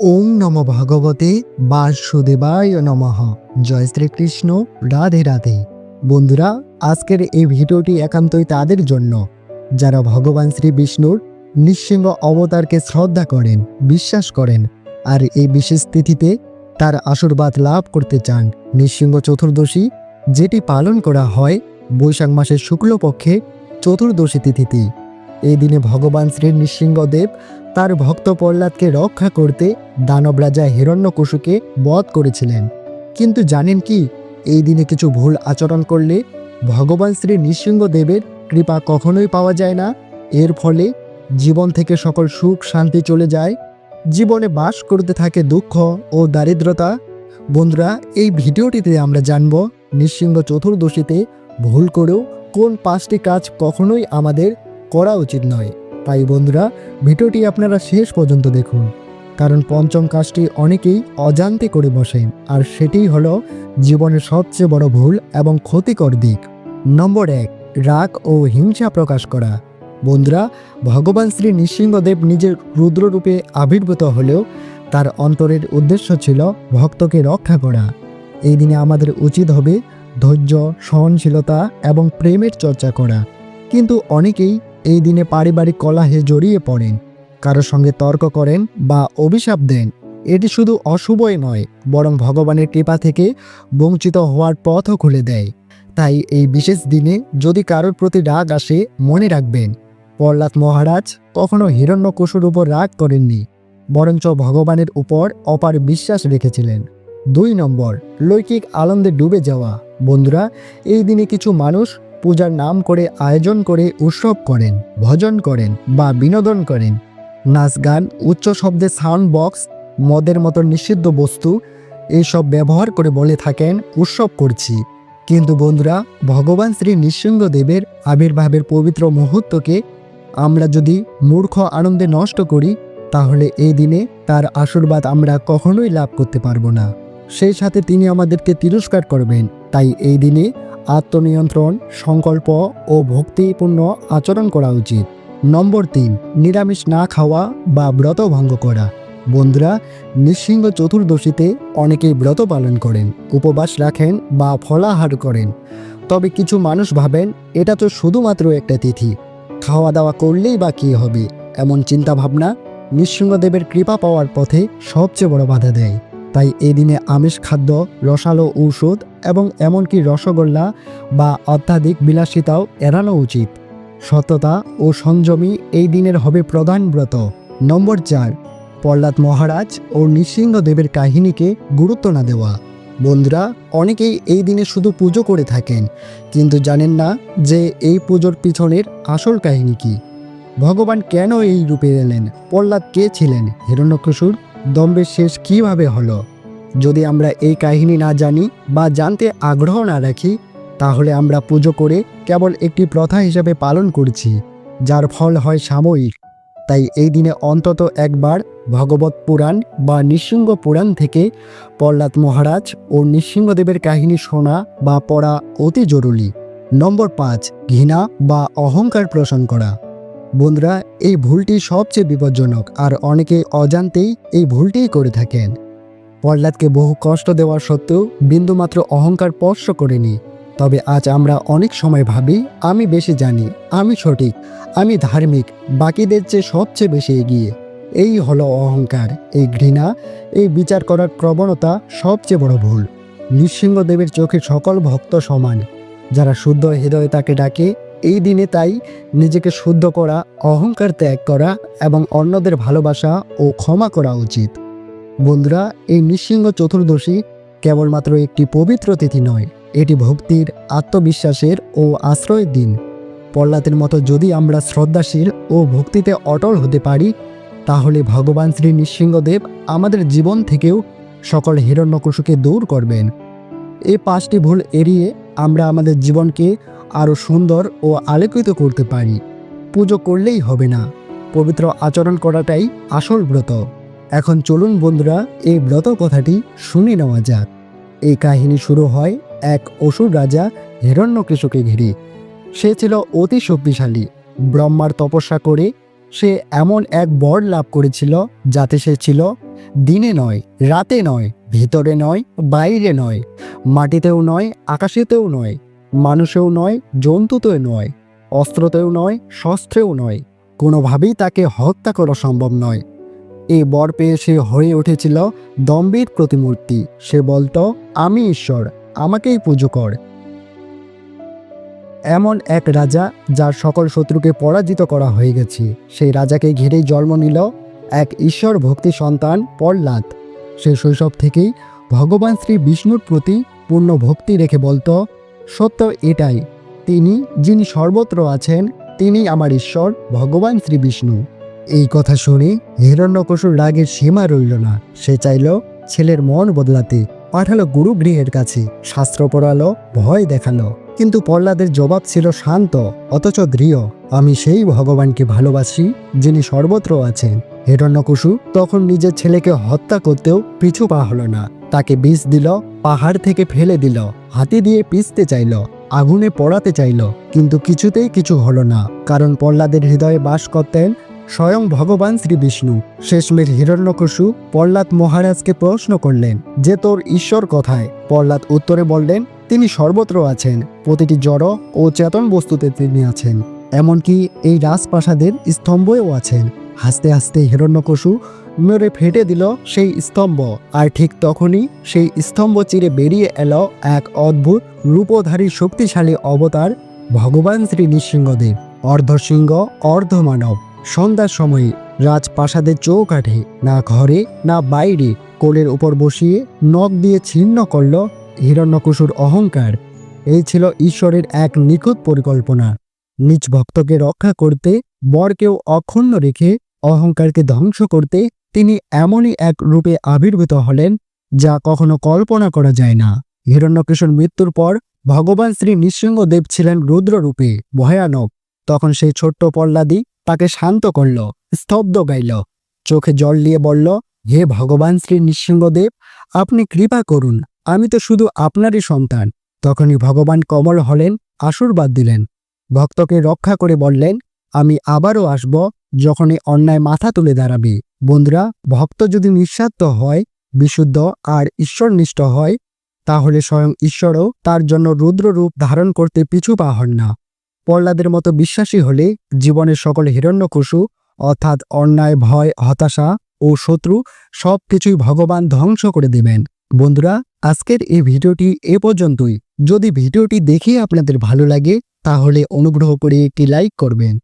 ওং নম ভগবতে বাসুদেবায় নমঃ। জয় শ্রীকৃষ্ণ, রাধে রাধে। বন্ধুরা, আজকের এই ভিডিওটি একান্তই তাদের জন্য। যারা ভগবান শ্রী বিষ্ণুর নিঃসিংহ অবতারকে শ্রদ্ধা করেন, বিশ্বাস করেন, আর এই বিশেষ তিথিতে তার আশীর্বাদ লাভ করতে চান নিঃসিংহ চতুর্দশী, যেটি পালন করা হয় বৈশাখ মাসের শুক্লপক্ষে চতুর্দশী তিথিতে। এই দিনে ভগবান শ্রী নৃসিংহদেব তার ভক্ত প্রহ্লাদকে রক্ষা করতে দানব রাজা হিরণ্যকশুকে বধ করেছিলেন। কিন্তু জানেন কি, এই দিনে কিছু ভুল আচরণ করলে ভগবান শ্রী নৃসিংহদেবের কৃপা কখনোই পাওয়া যায় না। এর ফলে জীবন থেকে সকল সুখ, শান্তি চলে যায়। জীবনে বাস করতে থাকে দুঃখ ও দারিদ্রতা। বন্ধুরা, এই ভিডিওটিতে আমরা জানব নৃসিংহ চতুর্দশীতে ভুল করেও কোন পাঁচটি কাজ কখনোই আমাদের করা উচিত নয়। তাই বন্ধুরা, ভিডিওটি আপনারা শেষ পর্যন্ত দেখুন। কারণ পঞ্চম কাজটি অনেকেই অজান্তে করে বসেন, আর সেটিই হলো জীবনের সবচেয়ে বড় ভুল এবং ক্ষতিকর দিক। নম্বর এক, রাগ ও হিংসা প্রকাশ করা। বন্ধুরা, ভগবান শ্রী নৃসিংহদেব নিজের রুদ্ররূপে আবির্ভূত হলেও তার অন্তরের উদ্দেশ্য ছিল ভক্তকে রক্ষা করা। এই দিনে আমাদের উচিত হবে ধৈর্য, সহনশীলতা এবং প্রেমের চর্চা করা। কিন্তু অনেকেই এই দিনে পারিবারিক কলাহে জড়িয়ে পড়েন কারোর সঙ্গে তর্ক করেন বা অভিশাপ দেন। এটি শুধু অশুভই নয়, বরং ভগবানের কৃপা থেকে বঞ্চিত হওয়ার পথও খুলে দেয়। তাই এই বিশেষ দিনে যদি কারোর প্রতি রাগ আসে, মনে রাখবেন, প্রহ্লাদ মহারাজ কখনো হিরণ্যকশুর উপর রাগ করেননি, বরঞ্চ ভগবানের উপর অপার বিশ্বাস রেখেছিলেন। দুই নম্বর, লৈকিক আনন্দে ডুবে যাওয়া। বন্ধুরা, এই দিনে কিছু মানুষ পূজার নাম করে আয়োজন করে উৎসব করেন, ভজন করেন বা বিনোদন করেন। নাচ গান, উচ্চ শব্দে সাউন্ড বক্স, মদের মতো নিষিদ্ধ বস্তু এইসব ব্যবহার করে বলে থাকেন, উৎসব করছি। কিন্তু বন্ধুরা, ভগবান শ্রী নৃসিংহদেবের আবির্ভাবের পবিত্র মুহূর্তকে আমরা যদি মূর্খ আনন্দে নষ্ট করি, তাহলে এই দিনে তার আশীর্বাদ আমরা কখনোই লাভ করতে পারব না। সেই সাথে তিনি আমাদেরকে তিরস্কার করবেন। তাই এই দিনে আত্মনিয়ন্ত্রণ, সংকল্প ও ভক্তিপূর্ণ আচরণ করা উচিত। নম্বর তিন, নিরামিষ না খাওয়া বা ব্রত ভঙ্গ করা। বন্ধুরা, নৃসিংহ চতুর্দশীতে অনেকেই ব্রত পালন করেন, উপবাস রাখেন বা ফলাহার করেন। তবে কিছু মানুষ ভাবেন, এটা তো শুধুমাত্র একটা তিথি। খাওয়া দাওয়া করলেই বা কী হবে, এমন চিন্তাভাবনা নৃসিংহদেবের কৃপা পাওয়ার পথে সবচেয়ে বড় বাধা দেয়। তাই এই দিনে আমিষ খাদ্য, রসালো ঔষধ এবং এমনকি রসগোল্লা বা অত্যাধিক বিলাসিতাও এড়ানো উচিত। সততা ও সংযমী এই দিনের হবে প্রধান ব্রত। নম্বর চার, প্রহ্লাদ মহারাজ ও নৃসিংহদেবের কাহিনীকে গুরুত্ব না দেওয়া। বন্ধুরা, অনেকেই এই দিনে শুধু পুজো করে থাকেন, কিন্তু জানেন না যে এই পুজোর পিছনের আসল কাহিনী কি। ভগবান কেন এই রূপে এলেন? প্রহ্লাদ কে ছিলেন? হিরণ্যকশুর দম্বের শেষ কীভাবে হলো? যদি আমরা এই কাহিনী না জানি বা জানতে আগ্রহ না রাখি, তাহলে আমরা পুজো করে কেবল একটি প্রথা হিসাবে পালন করছি, যার ফল হয় সাময়িক। তাই এই দিনে অন্তত একবার ভগবত পুরাণ বা নৃসিংহ পুরাণ থেকে প্রহ্লাদ মহারাজ ও নৃসিংহদেবের কাহিনী শোনা বা পড়া অতি জরুরি। নম্বর পাঁচ, ঘৃণা বা অহংকার পোষণ করা। বন্ধুরা, এই ভুলটি সবচেয়ে বিপজ্জনক আর অনেকে অজান্তেই এই ভুলটিই করে থাকেন। প্রহ্লাদকে বহু কষ্ট দেওয়ার সত্ত্বেও বিন্দুমাত্র অহংকার স্পর্শ করেনি। তবে আজ আমরা অনেক সময় ভাবি, আমি বেশি জানি, আমি সঠিক, আমি ধার্মিক, বাকিদের চেয়ে সবচেয়ে বেশি এগিয়ে। এই হলো অহংকার, এই ঘৃণা, এই বিচার করার প্রবণতা সবচেয়ে বড় ভুল। নৃসিংহদেবের চোখে সকল ভক্ত সমান। যারা শুদ্ধ হৃদয়ে তাকে ডাকে এই দিনে তাই নিজেকে শুদ্ধ করা, অহংকার ত্যাগ করা এবং অন্যদের ভালোবাসা ও ক্ষমা করা উচিত। বন্ধুরা, এই নৃসিংহ চতুর্দশী কেবলমাত্র একটি পবিত্র তিথি নয়, এটি ভক্তির, আত্মবিশ্বাসের ও আশ্রয়ের দিন। প্রহ্লাদের মতো যদি আমরা শ্রদ্ধাশীল ও ভক্তিতে অটল হতে পারি, তাহলে ভগবান শ্রী নৃসিংহদেব আমাদের জীবন থেকেও সকল হিরণ্যকশুকে দূর করবেন। এই পাঁচটি ভুল এড়িয়ে আমরা আমাদের জীবনকে আরও সুন্দর ও আলোকিত করতে পারি। পুজো করলেই হবে না। পবিত্র আচরণ করাটাই আসল ব্রত। এখন চলুন বন্ধুরা, এই ব্রত কথাটি শুনে নেওয়া যাক। এই কাহিনী শুরু হয় এক অসুর রাজা হিরণ্যকৃষকে ঘিরে। সে ছিল অতি শক্তিশালী। ব্রহ্মার তপস্যা করে সে এমন এক বর লাভ করেছিল যাতে সে ছিল দিনে নয়, রাতে নয়, ভিতরে নয়, বাইরে নয়, মাটিতেও নয়, আকাশেতেও নয়, মানুষেও নয়, জন্তুতেও নয়, অস্ত্রতেও নয়, শস্ত্রেও নয়, কোনোভাবেই তাকে হত্যা করা সম্ভব নয়। এই বর পেয়ে সে হয়ে উঠেছিল দম্ভীর প্রতিমূর্তি। সে বলতো, আমি ঈশ্বর, আমাকেই পুজো কর। এমন এক রাজা যার সকল শত্রুকে পরাজিত করা হয়ে গেছে। সেই রাজাকে ঘিরেই জন্ম নিল এক ঈশ্বর ভক্তি সন্তান প্রহ্লাদ। সে শৈশব থেকেই ভগবান শ্রী বিষ্ণুর প্রতি পূর্ণ ভক্তি রেখে বলতো, সত্য এটাই, তিনি যিনি সর্বত্র আছেন, তিনি আমার ঈশ্বর, ভগবান শ্রী বিষ্ণু। এই কথা শুনে হিরণ্যকশুর রাগের সীমা রইল না। সে চাইল ছেলের মন বদলাতে। পাঠালো গুরুগৃহের কাছে। শাস্ত্র পড়ালো, ভয় দেখাল। কিন্তু প্রহ্লাদের জবাব ছিল শান্ত, অথচ দৃঢ়। আমি সেই ভগবানকে ভালোবাসি, যিনি সর্বত্র আছেন। হিরণ্যকশু তখন নিজের ছেলেকে হত্যা করতেও পিছু পা হলো না। তাকে বিষ দিল, পাহাড় থেকে ফেলে দিল, হাতি দিয়ে পিষতে চাইল, আগুনে পড়াতে চাইল। কিন্তু কিছুতেই কিছু হলো না, কারণ প্রহ্লাদের হৃদয়ে বাস করতেন স্বয়ং ভগবান শ্রী বিষ্ণু শেষমেশ হিরণ্যকশু প্রহ্লাদ মহারাজকে প্রশ্ন করলেন, যে তোর ঈশ্বর কথায়? প্রহ্লাদ উত্তরে বললেন, তিনি সর্বত্র আছেন। প্রতিটি জড় ও চেতন বস্তুতে তিনি আছেন। এমনকি এই রাজপ্রাসাদের স্তম্ভেও আছেন। হাসতে হাসতে হিরণ্যকশু মেরে ফেটে দিল সেই স্তম্ভ, আর ঠিক তখনই সেই স্তম্ভ চিরে বেরিয়ে এল এক অদ্ভুত রূপধারী শক্তিশালী অবতার ভগবান শ্রী নৃসিংহদেব অর্ধসিংহ অর্ধমানব। সন্ধ্যার সময়ে রাজপ্রাসাদের চৌকাঠে, না ঘরে, না বাইরে কোলের উপর বসিয়ে নখ দিয়ে ছিন্ন করল হিরণ্যকুশুর অহংকার। এই ছিল ঈশ্বরের এক নিখুঁত পরিকল্পনা। নিজ ভক্তকে রক্ষা করতে, বরকেও অক্ষুণ্ণ রেখে অহংকারকে ধ্বংস করতে তিনি এমনই এক রূপে আবির্ভূত হলেন, যা কখনো কল্পনা করা যায় না। হিরণ্যকৃষ্ণ মৃত্যুর পর ভগবান শ্রী নৃসিংহদেব ছিলেন রুদ্ররূপে ভয়ানক। তখন সেই ছোট্ট পল্লাদি তাকে শান্ত করল, স্তব্ধ গাইল। চোখে জল দিয়ে বলল, হে ভগবান শ্রী নৃসিংহদেব, আপনি কৃপা করুন, আমি তো শুধু আপনারই সন্তান। তখনই ভগবান কমল হলেন, আশীর্বাদ দিলেন। ভক্তকে রক্ষা করে বললেন, আমি আবারও আসব যখনই অন্যায় মাথা তুলে দাঁড়াবে। বন্ধুরা, ভক্ত যদি নিঃস্বার্থ হয়, বিশুদ্ধ আর ঈশ্বরনিষ্ঠ হয়, তাহলে স্বয়ং ঈশ্বরও তার জন্য রুদ্র রূপ ধারণ করতে পিছু পা হন না। প্রহ্লাদের মতো বিশ্বাসী হলে জীবনের সকল হিরণ্যকশু অর্থাৎ অন্যায়, ভয়, হতাশা ও শত্রু সব কিছুই ভগবান ধ্বংস করে দেবেন। বন্ধুরা, আজকের এই ভিডিওটি এ পর্যন্তই। যদি ভিডিওটি দেখে আপনাদের ভালো লাগে, তাহলে অনুগ্রহ করে একটি লাইক করবেন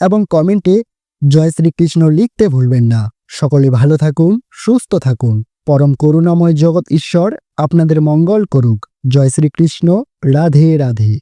এবং কমেন্টে জয় শ্রীকৃষ্ণ লিখতে ভুলবেন না। সকলে ভালো থাকুন, সুস্থ থাকুন। পরম করুণাময় জগৎ ঈশ্বর আপনাদের মঙ্গল করুক। জয় শ্রীকৃষ্ণ, রাধে রাধে।